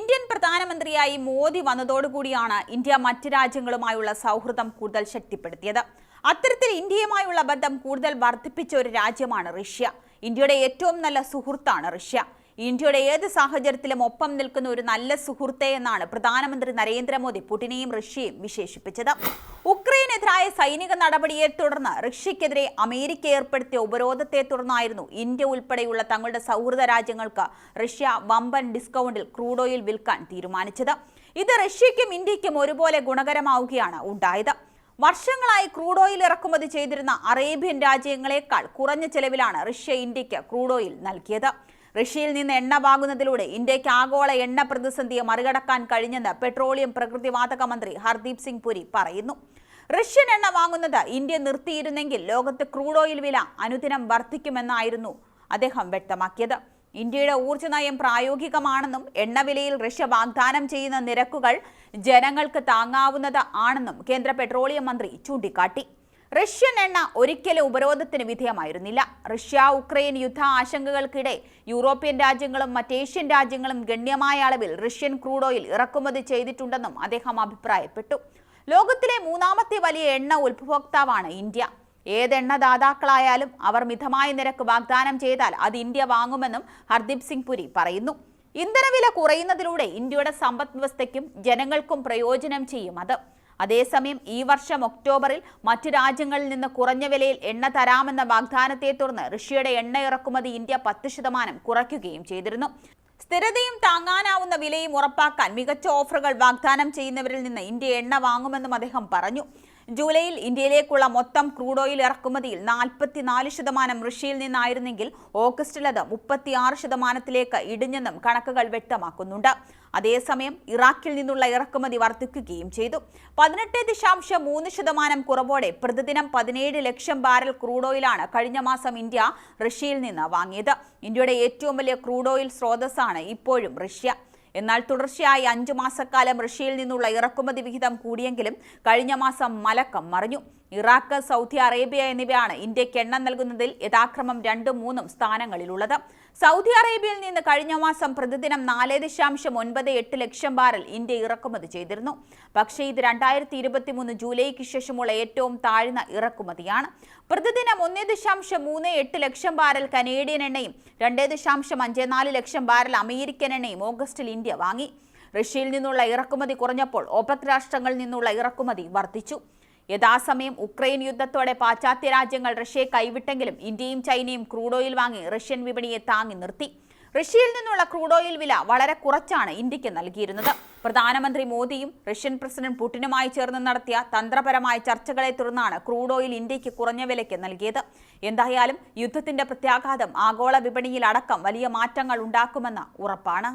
Indian പ്രധാനമന്ത്രിയായി Modi വന്നതോടുകൂടിയാണ് India മറ്റ് രാജ്യങ്ങളുമായുള്ള സൗഹൃദം കൂടുതൽ ശക്തിപ്പെടുത്തിയത്. അത്തരത്തിൽ ഇന്ത്യയുമായുള്ള ബന്ധം കൂടുതൽ വർദ്ധിപ്പിച്ച ഒരു രാജ്യമാണ് റഷ്യ. ഇന്ത്യയുടെ ഏറ്റവും നല്ല സുഹൃത്താണ് റഷ്യ. ഇന്ത്യയുടെ ഏത് സാഹചര്യത്തിലും ഒപ്പം നിൽക്കുന്ന ഒരു നല്ല സുഹൃത്തെ എന്നാണ് പ്രധാനമന്ത്രി നരേന്ദ്രമോദി പുടിനെയും റഷ്യയും വിശേഷിപ്പിച്ചത്. ഉക്രൈനെതിരായ സൈനിക നടപടിയെ തുടർന്ന് റഷ്യക്കെതിരെ അമേരിക്ക ഏർപ്പെടുത്തിയ ഉപരോധത്തെ തുടർന്നായിരുന്നു ഇന്ത്യ ഉൾപ്പെടെയുള്ള തങ്ങളുടെ സൗഹൃദ രാജ്യങ്ങൾക്ക് റഷ്യ വമ്പൻ ഡിസ്കൗണ്ടിൽ ക്രൂഡ് ഓയിൽ വിൽക്കാൻ തീരുമാനിച്ചത്. ഇത് റഷ്യയ്ക്കും ഇന്ത്യയ്ക്കും ഒരുപോലെ ഗുണകരമാവുകയാണ് ഉണ്ടായത്. വർഷങ്ങളായി ക്രൂഡ് ഓയിൽ ഇറക്കുമതി ചെയ്തിരുന്ന അറേബ്യൻ രാജ്യങ്ങളെക്കാൾ കുറഞ്ഞ ചെലവിലാണ് റഷ്യ ഇന്ത്യയ്ക്ക് ക്രൂഡ് ഓയിൽ നൽകിയത്. റഷ്യയിൽ നിന്ന് എണ്ണ വാങ്ങുന്നതിലൂടെ ഇന്ത്യയ്ക്ക് ആഗോള എണ്ണ പ്രതിസന്ധിയെ മറികടക്കാൻ കഴിഞ്ഞെന്ന് പെട്രോളിയം പ്രകൃതിവാതക മന്ത്രി ഹർദീപ് സിംഗ് പുരി പറയുന്നു. റഷ്യൻ എണ്ണ വാങ്ങുന്നത് ഇന്ത്യ നിർത്തിയിരുന്നെങ്കിൽ ലോകത്ത് ക്രൂഡ് ഓയിൽ വില അനുദിനം വർദ്ധിക്കുമെന്നായിരുന്നു അദ്ദേഹം വ്യക്തമാക്കിയത്. ഇന്ത്യയുടെ ഊർജ നയം പ്രായോഗികമാണെന്നും എണ്ണവിലയിൽ റഷ്യ വാഗ്ദാനം ചെയ്യുന്ന നിരക്കുകൾ ജനങ്ങൾക്ക് താങ്ങാവുന്നത് ആണെന്നും കേന്ദ്ര പെട്രോളിയം മന്ത്രി ചൂണ്ടിക്കാട്ടി. റഷ്യൻ എണ്ണ ഒരിക്കലും ഉപരോധത്തിന് വിധേയമായിരുന്നില്ല. റഷ്യ ഉക്രൈൻ യുദ്ധ ആശങ്കകൾക്കിടെ യൂറോപ്യൻ രാജ്യങ്ങളും മറ്റേഷ്യൻ രാജ്യങ്ങളും ഗണ്യമായ അളവിൽ റഷ്യൻ ക്രൂഡ് ഓയിൽ ഇറക്കുമതി ചെയ്തിട്ടുണ്ടെന്നും അദ്ദേഹം അഭിപ്രായപ്പെട്ടു. ലോകത്തിലെ മൂന്നാമത്തെ വലിയ എണ്ണ ഉപഭോക്താവാണ് ഇന്ത്യ. ഏതെണ്ണ ദാതാക്കളായാലും അവർ മിതമായ നിരക്ക് വാഗ്ദാനം ചെയ്താൽ അത് ഇന്ത്യ വാങ്ങുമെന്നും ഹർദീപ് സിംഗ് പുരി പറയുന്നു. ഇന്ധനവില കുറയുന്നതിലൂടെ ഇന്ത്യയുടെ സമ്പദ് വ്യവസ്ഥയ്ക്കും ജനങ്ങൾക്കും പ്രയോജനം ചെയ്യും അത്. അതേസമയം ഈ വർഷം ഒക്ടോബറിൽ മറ്റു രാജ്യങ്ങളിൽ നിന്ന് കുറഞ്ഞ വിലയിൽ എണ്ണ തരാമെന്ന വാഗ്ദാനത്തെ തുടർന്ന് റഷ്യയുടെ എണ്ണ ഇറക്കുമതി ഇന്ത്യ പത്ത് ശതമാനം കുറയ്ക്കുകയും ചെയ്തിരുന്നു. സ്ഥിരതയും താങ്ങാനാവുന്ന വിലയും ഉറപ്പാക്കാൻ മികച്ച ഓഫറുകൾ വാഗ്ദാനം ചെയ്യുന്നവരിൽ നിന്ന് ഇന്ത്യ എണ്ണ വാങ്ങുമെന്നും അദ്ദേഹം പറഞ്ഞു. ജൂലൈയിൽ ഇന്ത്യയിലേക്കുള്ള മൊത്തം ക്രൂഡ് ഓയിൽ ഇറക്കുമതിയിൽ നാൽപ്പത്തിനാല് ശതമാനം റഷ്യയിൽ നിന്നായിരുന്നെങ്കിൽ ഓഗസ്റ്റിൽ അത് മുപ്പത്തിയാറ് ശതമാനത്തിലേക്ക് ഇടിഞ്ഞെന്നും കണക്കുകൾ വ്യക്തമാക്കുന്നുണ്ട്. അതേസമയം ഇറാഖിൽ നിന്നുള്ള ഇറക്കുമതി വർദ്ധിക്കുകയും ചെയ്തു. പതിനെട്ട് ദശാംശം മൂന്ന് ശതമാനം കുറവോടെ പ്രതിദിനം പതിനേഴ് ലക്ഷം ബാരൽ ക്രൂഡ് ഓയിലാണ് കഴിഞ്ഞ മാസം ഇന്ത്യ റഷ്യയിൽ നിന്ന് വാങ്ങിയത്. ഇന്ത്യയുടെ ഏറ്റവും വലിയ ക്രൂഡ് ഓയിൽ സ്രോതസ്സാണ് ഇപ്പോഴും റഷ്യ. എന്നാൽ തുടർച്ചയായി അഞ്ചു മാസക്കാലം റഷ്യയിൽ നിന്നുള്ള ഇറക്കുമതി വിഹിതം കൂടിയെങ്കിലും കഴിഞ്ഞ മാസം മലക്കം മറിഞ്ഞു. ഇറാഖ് സൗദി അറേബ്യ എന്നിവയാണ് ഇന്ത്യയ്ക്ക് എണ്ണ നൽകുന്നതിൽ യഥാക്രമം രണ്ടും മൂന്നും സ്ഥാനങ്ങളിലുള്ളത്. സൗദി അറേബ്യയിൽ നിന്ന് കഴിഞ്ഞ മാസം പ്രതിദിനം നാല് ദശാംശം ഒൻപത് എട്ട് ലക്ഷം ബാരൽ ഇന്ത്യ ഇറക്കുമതി ചെയ്തിരുന്നു. പക്ഷേ ഇത് രണ്ടായിരത്തി ഇരുപത്തി മൂന്ന് ജൂലൈക്ക് ശേഷമുള്ള ഏറ്റവും താഴ്ന്ന ഇറക്കുമതിയാണ്. പ്രതിദിനം ഒന്ന് ദശാംശം മൂന്ന് എട്ട് ലക്ഷം ബാരൽ കനേഡിയൻ എണ്ണയും രണ്ട് ദശാംശം അഞ്ച് നാല് ലക്ഷം ബാരൽ അമേരിക്കൻ എണ്ണയും ഓഗസ്റ്റിൽ ഇന്ത്യ വാങ്ങി. റഷ്യയിൽ നിന്നുള്ള ഇറക്കുമതി കുറഞ്ഞപ്പോൾ ഓപക് രാഷ്ട്രങ്ങളിൽ നിന്നുള്ള ഇറക്കുമതി വർദ്ധിച്ചു. യഥാസമയം ഉക്രൈൻ യുദ്ധത്തോടെ പാശ്ചാത്യ രാജ്യങ്ങൾ റഷ്യയെ കൈവിട്ടെങ്കിലും ഇന്ത്യയും ചൈനയും ക്രൂഡ് ഓയിൽ വാങ്ങി റഷ്യൻ വിപണിയെ താങ്ങി നിർത്തി. റഷ്യയിൽ നിന്നുള്ള ക്രൂഡ് ഓയിൽ വില വളരെ കുറച്ചാണ് ഇന്ത്യയ്ക്ക് നൽകിയിരുന്നത്. പ്രധാനമന്ത്രി മോദിയും റഷ്യൻ പ്രസിഡന്റ് പുടിനുമായി ചേർന്ന് നടത്തിയ തന്ത്രപരമായ ചർച്ചകളെ തുടർന്നാണ് ക്രൂഡ് ഓയിൽ ഇന്ത്യയ്ക്ക് കുറഞ്ഞ വിലയ്ക്ക് നൽകിയത്. എന്തായാലും യുദ്ധത്തിന്റെ പ്രത്യാഘാതം ആഗോള വിപണിയിൽ അടക്കം വലിയ മാറ്റങ്ങൾ ഉണ്ടാക്കുമെന്ന് ഉറപ്പാണ്.